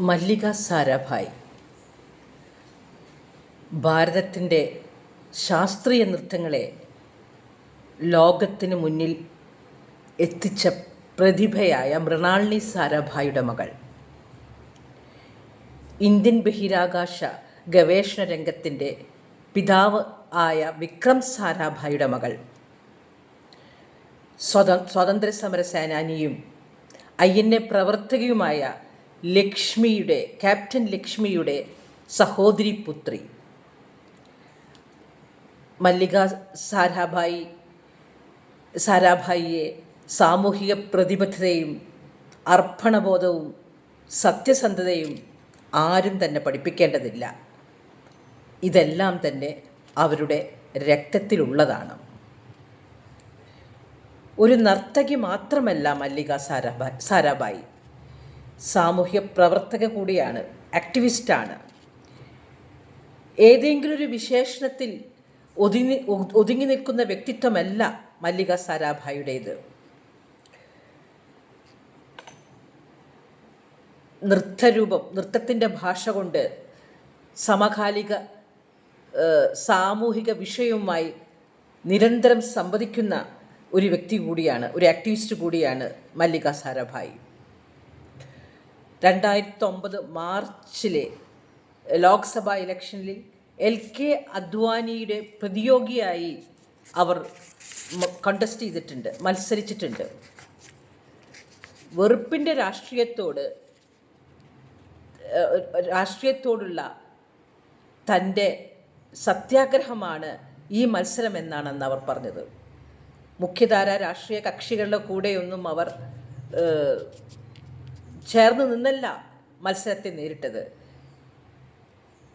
മല്ലിക സാരാഭായ്. ഭാരതത്തിന്റെ ശാസ്ത്രീയ നൃത്തങ്ങളെ ലോകത്തിന് മുന്നിൽ എത്തിച്ച പ്രതിഭയായ മൃണാളിനി സാരാഭായിയുടെ മകൾ. ഇന്ത്യൻ ബഹിരാകാശ ഗവേഷണ രംഗത്തിന്റെ പിതാവ് ആയ വിക്രം സാരാഭായിയുടെ മകൾ. സ്വത സ്വാതന്ത്ര്യ സമര സേനാനിയും ഐ എൻ എ പ്രവർത്തകയുമായ ലക്ഷ്മിയുടെ ക്യാപ്റ്റൻ ലക്ഷ്മിയുടെ സഹോദരി പുത്രി. മല്ലിക സാരാഭായി സാരാഭായിയെ സാമൂഹിക പ്രതിബദ്ധതയും അർപ്പണബോധവും സത്യസന്ധതയും ആരും തന്നെ പഠിപ്പിക്കേണ്ടതില്ല. ഇതെല്ലാം തന്നെ അവരുടെ രക്തത്തിലുള്ളതാണ്. ഒരു നർത്തകി മാത്രമല്ല മല്ലിക സാരാഭായ് സാരാഭായി. സാമൂഹ്യ പ്രവർത്തക കൂടിയാണ് ആക്ടിവിസ്റ്റാണ് ഏതെങ്കിലും ഒരു വിശേഷണത്തിൽ ഒതുങ്ങി ഒതുങ്ങി നിൽക്കുന്ന വ്യക്തിത്വമല്ല മല്ലിക സാരാഭായുടേത് നൃത്തരൂപം നൃത്തത്തിന്റെ ഭാഷ കൊണ്ട് സമകാലിക സാമൂഹിക വിഷയവുമായി നിരന്തരം സംവദിക്കുന്ന ഒരു വ്യക്തി കൂടിയാണ് ഒരു ആക്ടിവിസ്റ്റ് കൂടിയാണ് മല്ലിക സാരാഭായി. രണ്ടായിരത്തി ഒമ്പത് മാർച്ചിലെ ലോക്സഭാ ഇലക്ഷനിൽ എൽ കെ അദ്വാനിയുടെ പ്രതിയോഗിയായി അവർ കണ്ടസ്റ്റ് ചെയ്തിട്ടുണ്ട് മത്സരിച്ചിട്ടുണ്ട്. വെറുപ്പിന്റെ രാഷ്ട്രീയത്തോട് രാഷ്ട്രീയത്തോടുള്ള തന്റെ സത്യാഗ്രഹമാണ് ഈ മത്സരം എന്നാണെന്ന് അവർ പറഞ്ഞത്. മുഖ്യധാര രാഷ്ട്രീയ കക്ഷികളുടെ കൂടെയൊന്നും അവർ ചേർന്ന് നിന്നല്ല മത്സരത്തെ നേരിട്ടത്.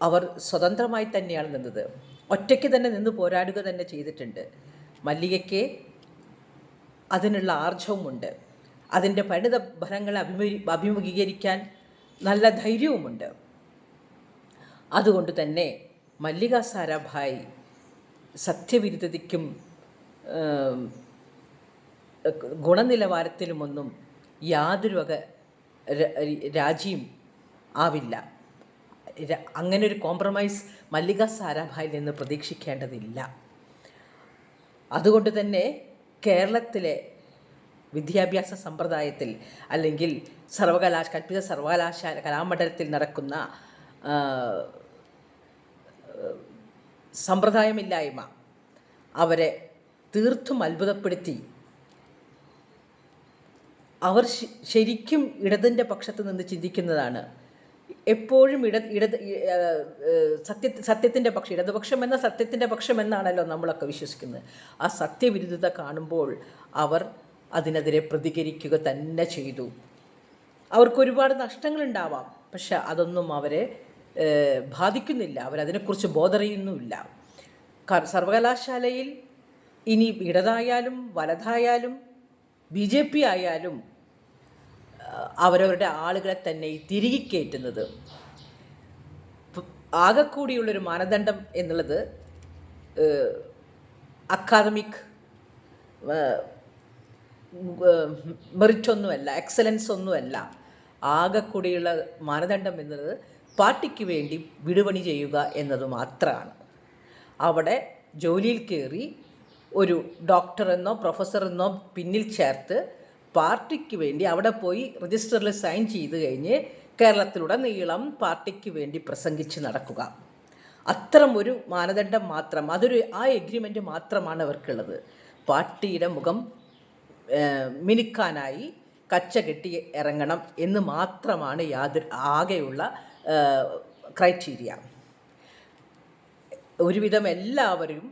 അവർ സ്വതന്ത്രമായി തന്നെയാണ് നിന്നത്. ഒറ്റയ്ക്ക് തന്നെ നിന്ന് പോരാടുക തന്നെ ചെയ്തിട്ടുണ്ട്. മല്ലികയ്ക്ക് അതിനുള്ള ആർജവുമുണ്ട്. അതിന്റെ പരിണിത ഫലങ്ങളെ അഭിമുഖീ അഭിമുഖീകരിക്കാൻ നല്ല ധൈര്യവുമുണ്ട്. അതുകൊണ്ട് തന്നെ മല്ലിക സാരാഭായ് സത്യവിരുദ്ധതയ്ക്കും ഗുണനിലവാരത്തിലുമൊന്നും യാതൊരു വക രാജിയും ആവില്ല. അങ്ങനെ ഒരു കോംപ്രമൈസ് മല്ലിക സാരാഭായിൽ നിന്ന് പ്രതീക്ഷിക്കേണ്ടതില്ല. അതുകൊണ്ട് തന്നെ കേരളത്തിലെ വിദ്യാഭ്യാസ സമ്പ്രദായത്തിൽ അല്ലെങ്കിൽ സർവകലാശ കൽപ്പിത സർവകലാശാല കലാമണ്ഡലത്തിൽ നടക്കുന്ന സമ്പ്രദായമില്ലായ്മ അവരെ തീർത്തും അത്ഭുതപ്പെടുത്തി അവർ ശരിക്കും ഇടതിന്റെ പക്ഷത്ത് നിന്ന് ചിന്തിക്കുന്നതാണ്. എപ്പോഴും ഇട ഇടത് സത്യ സത്യത്തിന്റെ പക്ഷം ഇടതുപക്ഷം എന്ന സത്യത്തിന്റെ പക്ഷം എന്നാണല്ലോ നമ്മളൊക്കെ വിശ്വസിക്കുന്നത്. ആ സത്യവിരുദ്ധത കാണുമ്പോൾ അവർ അതിനെതിരെ പ്രതികരിക്കുക തന്നെ ചെയ്തു. അവർക്ക് ഒരുപാട് നഷ്ടങ്ങളുണ്ടാവാം പക്ഷെ അതൊന്നും അവരെ ബാധിക്കുന്നില്ല. അവരതിനെക്കുറിച്ച് ബോധറിയുന്നുമില്ല. സർവകലാശാലയിൽ ഇനി ഇടതായാലും വലതായാലും ബി ജെ പി ആയാലും അവരവരുടെ ആളുകളെ തന്നെ തിരികെ കയറ്റുന്നത്. ആകെക്കൂടിയുള്ളൊരു മാനദണ്ഡം എന്നുള്ളത് അക്കാദമിക് മെറിറ്റ് ഒന്നുമല്ല എക്സലൻസ് ഒന്നുമല്ല ആകെ കൂടിയുള്ള മാനദണ്ഡം എന്നുള്ളത് പാർട്ടിക്ക് വേണ്ടി വിടുപണി ചെയ്യുക എന്നത് മാത്രമാണ്. അവിടെ ജോലിയിൽ കയറി ഒരു ഡോക്ടറെന്നോ പ്രൊഫസറെന്നോ പിന്നിൽ ചേർത്ത് പാർട്ടിക്ക് വേണ്ടി അവിടെ പോയി രജിസ്റ്ററിൽ സൈൻ ചെയ്ത് കഴിഞ്ഞ് കേരളത്തിലുടനീളം പാർട്ടിക്ക് വേണ്ടി പ്രസംഗിച്ച് നടക്കുക. അത്തരം ഒരു മാനദണ്ഡം മാത്രം അതൊരു ആ എഗ്രിമെന്റ് മാത്രമാണ് അവർക്കുള്ളത്. പാർട്ടിയുടെ മുഖം മിനുക്കാനായി കച്ച കെട്ടി ഇറങ്ങണം എന്ന് മാത്രമാണ് യാതൊരു ആകെയുള്ള ക്രൈറ്റീരിയ ഒരുവിധം എല്ലാവരും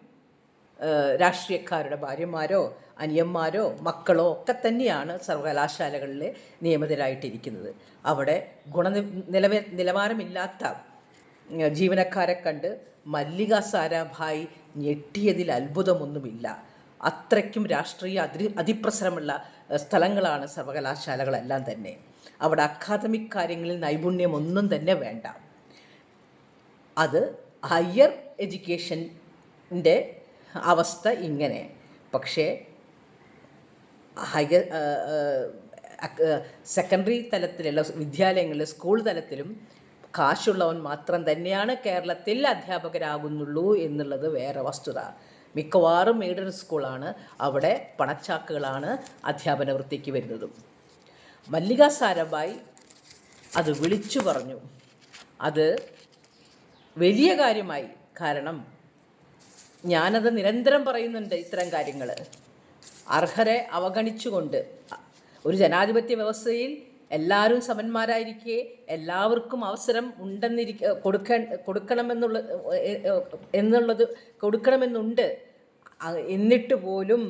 രാഷ്ട്രീയക്കാരുടെ ഭാര്യമാരോ അനിയന്മാരോ മക്കളോ ഒക്കെ തന്നെയാണ് സർവകലാശാലകളിൽ നിയമിതരായിട്ടിരിക്കുന്നത്. അവിടെ ഗുണ നിലവ നിലവാരമില്ലാത്ത ജീവനക്കാരെ കണ്ട് മല്ലിക സാരാഭായി ഞെട്ടിയതിൽ അത്ഭുതമൊന്നുമില്ല. അത്രയ്ക്കും രാഷ്ട്രീയ അതി അതിപ്രസരമുള്ള സ്ഥലങ്ങളാണ് സർവകലാശാലകളെല്ലാം തന്നെ. അവിടെ അക്കാദമിക് കാര്യങ്ങളിൽ നൈപുണ്യമൊന്നും തന്നെ വേണ്ട. അത് ഹയർ എഡ്യൂക്കേഷന്റെ അവസ്ഥ ഇങ്ങനെ. പക്ഷേ ഹയർ സെക്കൻഡറി തലത്തിലുള്ള വിദ്യാലയങ്ങളിൽ സ്കൂൾ തലത്തിലും കാശുള്ളവൻ മാത്രം തന്നെയാണ് കേരളത്തിൽ അധ്യാപകരാകുന്നുള്ളൂ എന്നുള്ളത് വേറെ വസ്തുത. മിക്കവാറും എയ്ഡഡ് സ്കൂളാണ്. അവിടെ പണച്ചാക്കുകളാണ് അധ്യാപന വൃത്തിക്ക് വരുന്നതും. മല്ലിക സാരഭായ് അത് വിളിച്ചു പറഞ്ഞു. അത് വലിയ കാര്യമായി. കാരണം ഞാനത് നിരന്തരം പറയുന്നുണ്ട് ഇത്തരം കാര്യങ്ങൾ അർഹരെ അവഗണിച്ചുകൊണ്ട് ഒരു ജനാധിപത്യ വ്യവസ്ഥയിൽ എല്ലാവരും സമന്മാരായിരിക്കെ എല്ലാവർക്കും അവസരം ഉണ്ടെന്നിരിക്ക കൊടുക്ക കൊടുക്കണമെന്നുള്ള എന്നുള്ളത് കൊടുക്കണമെന്നുണ്ട്. എന്നിട്ട് പോലും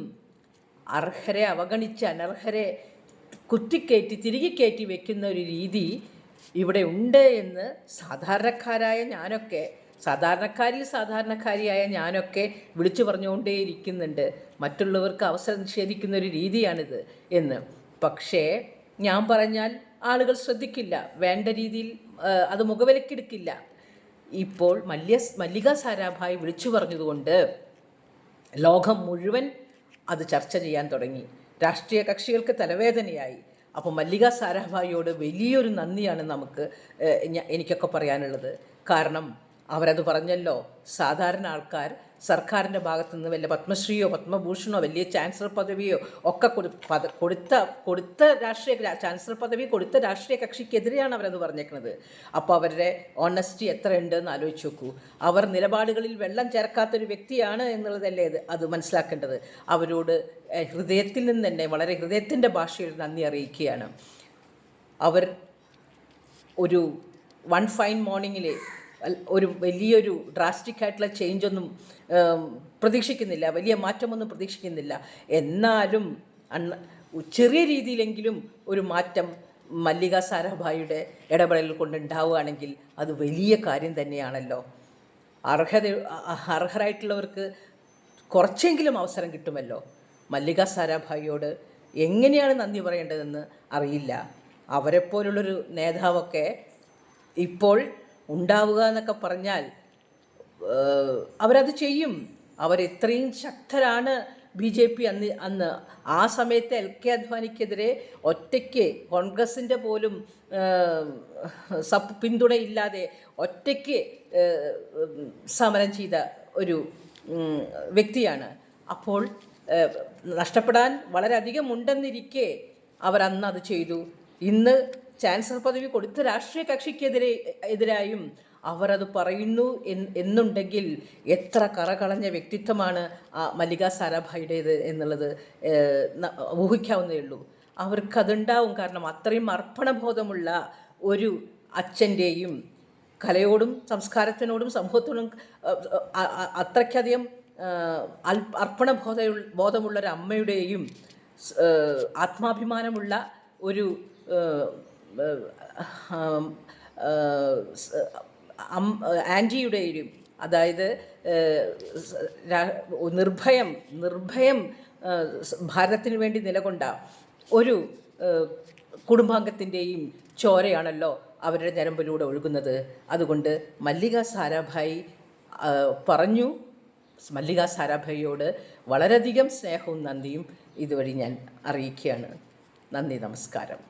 അർഹരെ അവഗണിച്ച് അനർഹരെ കുത്തിക്കയറ്റി തിരികെ കയറ്റി വെക്കുന്ന ഒരു രീതി ഇവിടെ ഉണ്ട് എന്ന് സാധാരണക്കാരായ ഞാനൊക്കെ സാധാരണക്കാരിൽ സാധാരണക്കാരിയായ ഞാനൊക്കെ വിളിച്ചു പറഞ്ഞുകൊണ്ടേയിരിക്കുന്നുണ്ട്. മറ്റുള്ളവർക്ക് അവസരം നിഷേധിക്കുന്ന ഒരു രീതിയാണിത് എന്ന്. പക്ഷേ ഞാൻ പറഞ്ഞാൽ ആളുകൾ ശ്രദ്ധിക്കില്ല. വേണ്ട രീതിയിൽ അത് മുഖവിലക്കെടുക്കില്ല. ഇപ്പോൾ മല്യ മല്ലിക സാരാഭായ് വിളിച്ചു പറഞ്ഞതുകൊണ്ട് ലോകം മുഴുവൻ അത് ചർച്ച ചെയ്യാൻ തുടങ്ങി. രാഷ്ട്രീയ കക്ഷികൾക്ക് തലവേദനയായി. അപ്പോൾ മല്ലിക സാരാഭായിയോട് വലിയൊരു നന്ദിയാണ് നമുക്ക് എനിക്കൊക്കെ പറയാനുള്ളത്. കാരണം അവരത് പറഞ്ഞല്ലോ. സാധാരണ ആൾക്കാർ സർക്കാരിന്റെ ഭാഗത്തു നിന്ന് വല്ല പത്മശ്രീയോ പത്മഭൂഷണോ വലിയ ചാൻസലർ പദവിയോ ഒക്കെ കൊടുത്ത കൊടുത്ത രാഷ്ട്രീയ ചാൻസലർ പദവി കൊടുത്ത രാഷ്ട്രീയ കക്ഷിക്കെതിരെയാണ് അവരത് പറഞ്ഞേക്കുന്നത് അപ്പോൾ അവരുടെ ഓണസ്റ്റി എത്ര ഉണ്ടെന്ന് ആലോചിച്ച് നോക്കൂ. അവർ നിലപാടുകളിൽ വെള്ളം ചേർക്കാത്തൊരു വ്യക്തിയാണ് എന്നുള്ളതല്ലേ അത് മനസ്സിലാക്കേണ്ടത്. അവരോട് ഹൃദയത്തിൽ നിന്ന് തന്നെ വളരെ ഹൃദയത്തിന്റെ ഭാഷയിൽ നന്ദി അറിയിക്കുകയാണ്. അവർ ഒരു വൺ ഫൈൻ മോർണിംഗിൽ ഒരു വലിയൊരു ഡ്രാസ്റ്റിക് ആയിട്ടുള്ള ചേഞ്ച് ഒന്നും പ്രതീക്ഷിക്കുന്നില്ല. വലിയ മാറ്റമൊന്നും പ്രതീക്ഷിക്കുന്നില്ല. എന്നാലും അണ്ണ ചെറിയ രീതിയിലെങ്കിലും ഒരു മാറ്റം മല്ലിക സാരാഭായിയുടെ ഇടപെടൽ കൊണ്ടുണ്ടാവുകയാണെങ്കിൽ അത് വലിയ കാര്യം തന്നെയാണല്ലോ. അർഹത അർഹരായിട്ടുള്ളവർക്ക് കുറച്ചെങ്കിലും അവസരം കിട്ടുമല്ലോ. മല്ലിക സാരാഭായിയോട് എങ്ങനെയാണ് നന്ദി പറയേണ്ടതെന്ന് അറിയില്ല. അവരെപ്പോലുള്ളൊരു നേതാവൊക്കെ ഇപ്പോൾ ഉണ്ടാവുക എന്നൊക്കെ പറഞ്ഞാൽ അവരത് ചെയ്യും. അവരെത്രയും ശക്തരാണ് ബി ജെ പി അന്ന് അന്ന്. ആ സമയത്ത് എൽ കെ അദ്വാനിക്കെതിരെ ഒറ്റയ്ക്ക് കോൺഗ്രസിന്റെ പോലും സപ് പിന്തുണയില്ലാതെ ഒറ്റയ്ക്ക് സമരം ചെയ്ത ഒരു വ്യക്തിയാണ്. അപ്പോൾ നഷ്ടപ്പെടാൻ വളരെയധികം ഉണ്ടെന്നിരിക്കെ അന്ന് അത് ചെയ്തു. ഇന്ന് ചാൻസലർ പദവി കൊടുത്ത രാഷ്ട്രീയ കക്ഷിക്കെതിരെ എതിരായും അവർ അത് പറയുന്നു എന്നുണ്ടെങ്കിൽ എത്ര കറകളഞ്ഞ വ്യക്തിത്വമാണ് ആ മല്ലിക സാരാഭായിയുടേത് എന്നുള്ളത് ഊഹിക്കാവുന്നേ ഉള്ളൂ. അവർക്കതുണ്ടാവും. കാരണം അത്രയും അർപ്പണബോധമുള്ള ഒരു അച്ഛന്റെയും കലയോടും സംസ്കാരത്തിനോടും സമൂഹത്തോടും അത്രയ്ക്കധികം അർപ്പണബോധ ബോധമുള്ള ഒരു അമ്മയുടെയും ആത്മാഭിമാനമുള്ള ഒരു ആന്റിയുടെയും അതായത് നിർഭയം നിർഭയം ഭാരതത്തിന് വേണ്ടി നിലകൊണ്ട ഒരു കുടുംബാംഗത്തിന്റെയും ചോരയാണല്ലോ അവരുടെ ഞരമ്പിലൂടെ ഒഴുകുന്നത്. അതുകൊണ്ട് മല്ലിക സാരാഭായി പറഞ്ഞു മല്ലിക സാരാഭായിയോട് വളരെയധികം സ്നേഹവും നന്ദിയും ഇതുവഴി ഞാൻ അറിയിക്കുകയാണ്. നന്ദി നമസ്കാരം.